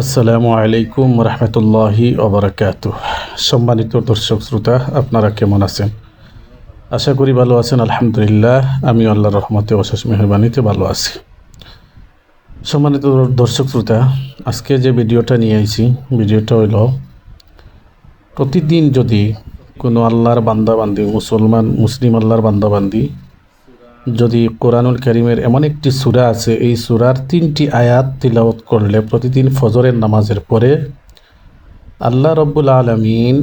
আসসালামু আলাইকুম রহমতুল্লাহি ওবরাকাত। সম্মানিত দর্শক শ্রোতা, আপনারা কেমন আছেন? আশা করি ভালো আছেন, আলহামদুলিল্লাহ। আমি আল্লাহর রহমতে অশেষ মেহরবানিতে ভালো আছি। সম্মানিত দর্শক শ্রোতা, আজকে যে ভিডিওটা নিয়ে আইছি, ভিডিওটা হইল, প্রতিদিন যদি কোনো আল্লাহর বান্দাবান্দি, মুসলমান, মুসলিম আল্লাহর বান্দাবান্দি যদি কোরআনুল করিমের এমন একটি সূরা আছে, এই সূরার তিনটি আয়াত তিলাওয়াত করলে প্রতিদিন ফজরের নামাজের পরে আল্লাহ রব্বুল আলমিন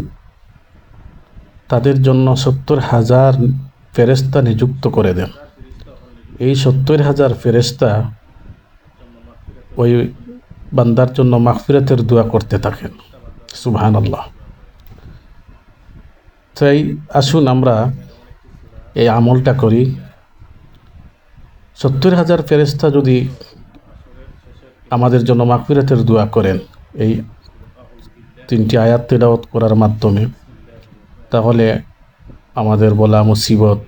তাদের জন্য সত্তর হাজার ফেরেস্তা নিযুক্ত করে দেন। এই সত্তর হাজার ফেরেস্তা ওই বান্দার জন্য মাগফিরাতের দোয়া করতে থাকেন। সুবহান আল্লাহ তাই আসুন আমরা এই আমলটা করি। সত্তর হাজার ফেরেস্তা যদি আমাদের জন্য মাগফিরাতের দোয়া করেন, এই তিনটি আয়াত তেলাওয়াত করার মাধ্যমে, তাহলে আমাদের বলা মুসিবত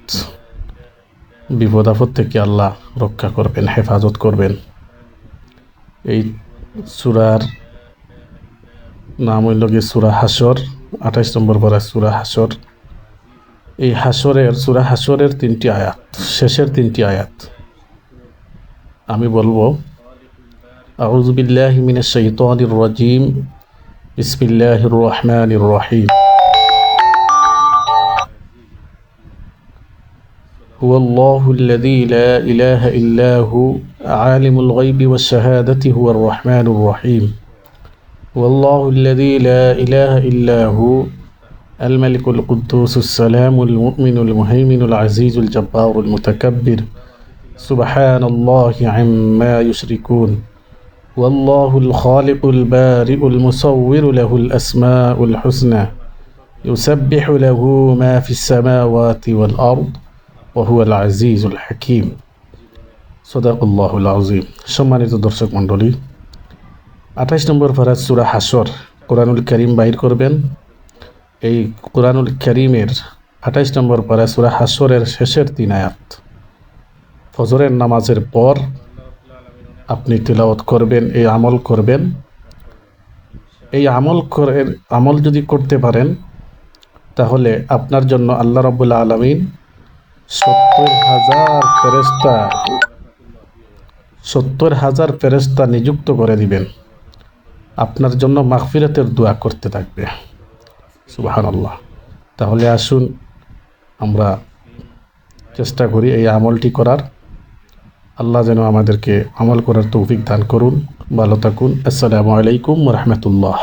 বিপদ আপদ থেকে আল্লাহ রক্ষা করবেন, হেফাজত করবেন। এই সুরার নাম হইল গিয়ে সুরা হাসর আঠাইশ নম্বর পড়া সুরা হাসর এই হাসরের সুরা হাসরের তিনটি আয়াত, শেষের তিনটি আয়াত। আমি বলবো আউযু বিল্লাহি মিনাশ শাইতানির রাজিম বিসমিল্লাহির রহমানির রহিম هو الله الذي لا إله إلا هو عالم الغيب والشهادة هو الرحمن الرحيم هو الله الذي لا إله إلا هو الملك القدوس السلام المؤمن المهيمن العزيز الجبار المتكبر سبحان الله عما يشركون والله الخالق البارئ المصور له الأسماء الحسنى يسبح له ما في السماوات والأرض وهو العزيز الحكيم صدق الله العظيم সম্মানিত দর্শক মণ্ডলী আঠাশ নম্বর ফরাজ সুরা হাসর কোরআনুল করিম বাইর করবেন এই কোরআনুল করিমের আঠাইশ নম্বর পারা সুরা হাসরের শেষের তিন আয়াত ফজরের নামাজের পর আপনি তিলাওয়াত করবেন, এই আমল করবেন। এই আমল করে আমল যদি করতে পারেন, তাহলে আপনার জন্য আল্লাহ রবুল্লা আলমিন সত্তর হাজার ফেরেস্তা সত্তর হাজার ফেরেস্তা নিযুক্ত করে দিবেন। আপনার জন্য মাগফিরাতের দোয়া করতে থাকবে। সুবাহান আল্লাহ তাহলে আসুন, আমরা চেষ্টা করি এই আমলটি করার। আল্লাহ যেন আমাদেরকে আমল করার তৌফিক দান করুন ভালো থাকুন। আসসালামু আলাইকুম রহমতুল্লাহ।